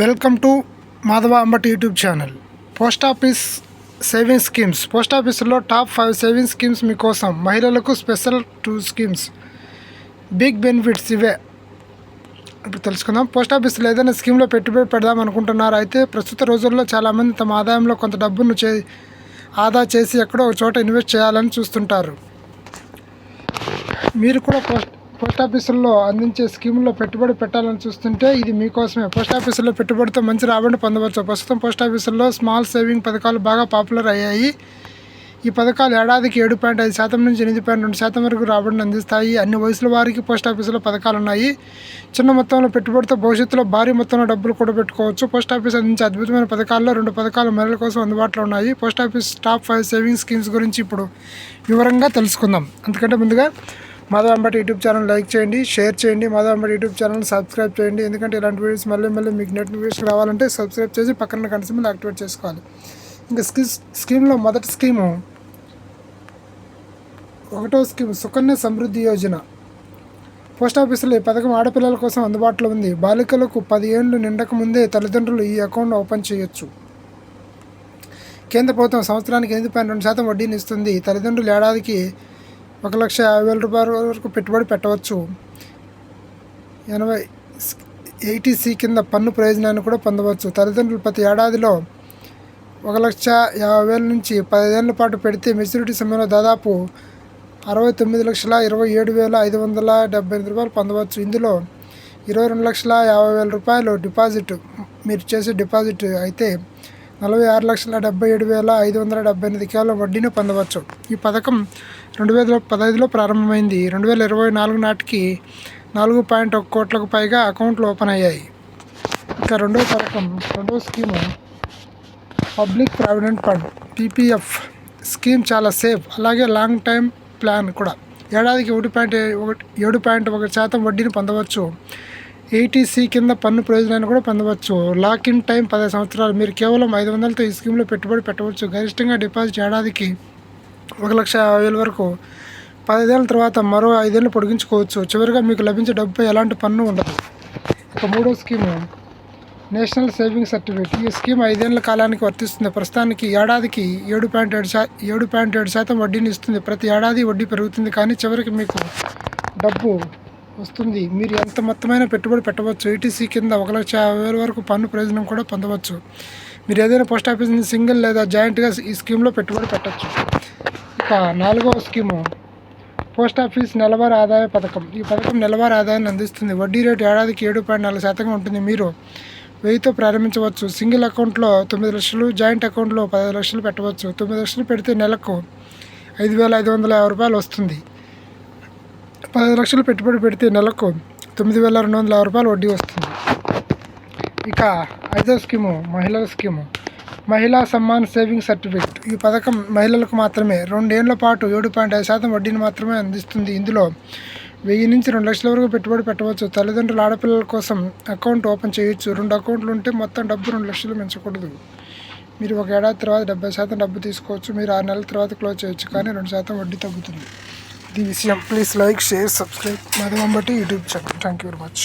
Welcome to Madhava Ambati YouTube channel. Post office savings schemes. Post ఆఫీసులో top five savings schemes మీకోసం మహిళలకు special two schemes. Big benefits ఇవే. ఇప్పుడు తెలుసుకుందాం. Post ఆఫీసులో ఏదైనా స్కీమ్లో పెట్టుబడి పెడదాం అనుకుంటున్నారు అయితే ప్రస్తుత రోజుల్లో చాలామంది తమ ఆదాయంలో కొంత డబ్బును చే ఆదా చేసి ఎక్కడో ఒక చోట ఇన్వెస్ట్ చేయాలని చూస్తుంటారు. మీరు కూడా పోస్ట్ పోస్ట్ ఆఫీసుల్లో అందించే స్కీముల్లో పెట్టుబడి పెట్టాలని చూస్తుంటే ఇది మీకోసమే. పోస్టాఫీసుల్లో పెట్టుబడితో మంచి రాబడిని పొందవచ్చు. ప్రస్తుతం పోస్టాఫీసుల్లో స్మాల్ సేవింగ్ పథకాలు బాగా పాపులర్ అయ్యాయి. ఈ పథకాలు ఏడాదికి ఏడు పాయింట్ ఐదు శాతం నుంచి ఎనిమిది పాయింట్ రెండు శాతం వరకు రాబడిని అందిస్తాయి. అన్ని వయసుల వారికి పోస్ట్ ఆఫీసులో పథకాలు ఉన్నాయి చిన్న మొత్తంలో పెట్టుబడితో భవిష్యత్తులో భారీ మొత్తంలో డబ్బులు కూడా పెట్టుకోవచ్చు. పోస్ట్ ఆఫీస్ అందించే అద్భుతమైన పథకాల్లో రెండు పథకాలు మహిళల కోసం అందుబాటులో ఉన్నాయి. Post office top five saving schemes గురించి ఇప్పుడు వివరంగా తెలుసుకుందాం. అందుకంటే ముందుగా Madhav Ambati YouTube channel like చేయండి షేర్ చేయండి Madhav Ambati YouTube channel subscribe చేయండి. ఎందుకంటే ఇలాంటి వీడియోస్ మళ్ళీ మళ్ళీ మీకు నోటిఫికేషన్ రావాలంటే సబ్స్క్రైబ్ చేసి పక్కన కనిసి యాక్టివేట్ చేసుకోవాలి. ఇంకా స్కీ స్కీమ్లో మొదటి స్కీము ఒకటో స్కీమ్ సుకన్య సమృద్ధి యోజన. పోస్ట్ ఆఫీసులో ఈ పథకం ఆడపిల్లల కోసం అందుబాటులో ఉంది. బాలికలకు పది ఏళ్ళు నిండక ముందే తల్లిదండ్రులు ఈ అకౌంట్ ఓపెన్ చేయొచ్చు. కేంద్ర ప్రభుత్వం సంవత్సరానికి ఎనిమిది పాయింట్ రెండు శాతం వడ్డీని ఇస్తుంది. తల్లిదండ్రులు ఏడాదికి ఒక లక్ష యాభై వేల రూపాయల వరకు పెట్టుబడి పెట్టవచ్చు. ఎనభై ఎయిటీ సి కింద పన్ను ప్రయోజనాన్ని కూడా పొందవచ్చు. తల్లిదండ్రులు ప్రతి ఏడాదిలో ఒక లక్ష యాభై వేల నుంచి పదిహేనుల పాటు పెడితే మెచ్యూరిటీ సమయంలో దాదాపు అరవై తొమ్మిది లక్షల ఇరవై ఏడు వేల ఐదు వందల డెబ్బై ఎనిమిది రూపాయలు పొందవచ్చు. ఇందులో ఇరవై రెండు లక్షల యాభై వేల రూపాయలు డిపాజిట్ మీరు చేసే డిపాజిట్ అయితే నలభై ఆరు లక్షల డెబ్బై ఏడు వేల ఐదు వందల డెబ్బై ఎనిమిది కేవలం వడ్డీని పొందవచ్చు. ఈ పథకం రెండు వేల పదహైదులో ప్రారంభమైంది. రెండు వేల ఇరవై నాలుగు నాటికి నాలుగు పాయింట్ ఒక కోట్లకు పైగా అకౌంట్లు ఓపెన్ అయ్యాయి. ఇక రెండో పథకం రెండో scheme public provident fund PPF scheme చాలా సేఫ్. అలాగే లాంగ్ టైం ప్లాన్ కూడా. ఏడాదికి ఒకటి పాయింట్ ఒకటి ఏడు పాయింట్ ఒకటి శాతం వడ్డీని పొందవచ్చు. ఏటీసీ కింద పన్ను ప్రయోజనాన్ని కూడా పొందవచ్చు. లాక్ ఇన్ టైం పది సంవత్సరాలు. మీరు కేవలం ఐదు వందలతో ఈ స్కీమ్లో పెట్టుబడి పెట్టవచ్చు. గరిష్టంగా డిపాజిట్ ఏడాదికి ఒక లక్ష యాభై వేల వరకు. పదిహేనుల తర్వాత మరో ఐదేళ్ళు పొడిగించుకోవచ్చు. చివరిగా మీకు లభించే డబ్బుపై ఎలాంటి పన్ను ఉండదు. ఇక మూడో స్కీము. National saving certificate. ఈ స్కీమ్ ఐదేళ్ళ కాలానికి వర్తిస్తుంది. ప్రస్తుతానికి ఏడాదికి ఏడు పాయింట్ ఏడు శా ఏడు పాయింట్ ఏడు శాతం వడ్డీని ఇస్తుంది. ప్రతి ఏడాది వడ్డీ పెరుగుతుంది. కానీ చివరికి మీకు డబ్బు వస్తుంది. మీరు ఎంత మొత్తమైన పెట్టుబడి పెట్టవచ్చు? ఈటీసీ కింద ఒక లక్ష యాభై వేల వరకు పన్ను ప్రయోజనం కూడా పొందవచ్చు. మీరు ఏదైనా పోస్ట్ ఆఫీస్ని సింగిల్ లేదా జాయింట్గా ఈ స్కీమ్లో పెట్టుబడి పెట్టవచ్చు ఇక నాలుగవ స్కీము. పోస్ట్ ఆఫీస్ నెలవారీ ఆదాయ పథకం. ఈ పథకం నెలవారీ ఆదాయాన్ని అందిస్తుంది. వడ్డీ రేటు ఏడాదికి ఏడు పాయింట్ నాలుగు శాతంగా ఉంటుంది. మీరు వెయ్యితో ప్రారంభించవచ్చు. సింగిల్ అకౌంట్లో తొమ్మిది లక్షలు జాయింట్ అకౌంట్లో పది లక్షలు పెట్టవచ్చు. తొమ్మిది లక్షలు పెడితే నెలకు ఐదు వేల ఐదు వందల యాభై రూపాయలు వస్తుంది. పది లక్షలు పెట్టుబడి పెడితే నెలకు తొమ్మిది వేల రెండు వందల యాభై రూపాయలు వడ్డీ వస్తుంది. ఇక ఐదో స్కీము మహిళల స్కీము. మహిళా సమ్మాన్ సేవింగ్ సర్టిఫికేట్. ఈ పథకం మహిళలకు మాత్రమే రెండేళ్ళ పాటు ఏడు పాయింట్ ఐదు శాతం వడ్డీని మాత్రమే అందిస్తుంది. ఇందులో వెయ్యి నుంచి రెండు లక్షల వరకు పెట్టుబడి పెట్టవచ్చు. తల్లిదండ్రులు ఆడపిల్లల కోసం అకౌంట్ ఓపెన్ చేయొచ్చు. రెండు అకౌంట్లు ఉంటే మొత్తం డబ్బు రెండు లక్షలు పెంచకూడదు. మీరు ఒక ఏడాది తర్వాత డెబ్బై శాతం డబ్బు తీసుకోవచ్చు. మీరు ఆరు నెలల తర్వాత క్లోజ్ చేయొచ్చు. కానీ రెండు శాతం వడ్డీ తగ్గుతుంది. ది విషయం please like share subscribe Madhav Ambati YouTube channel thank you very much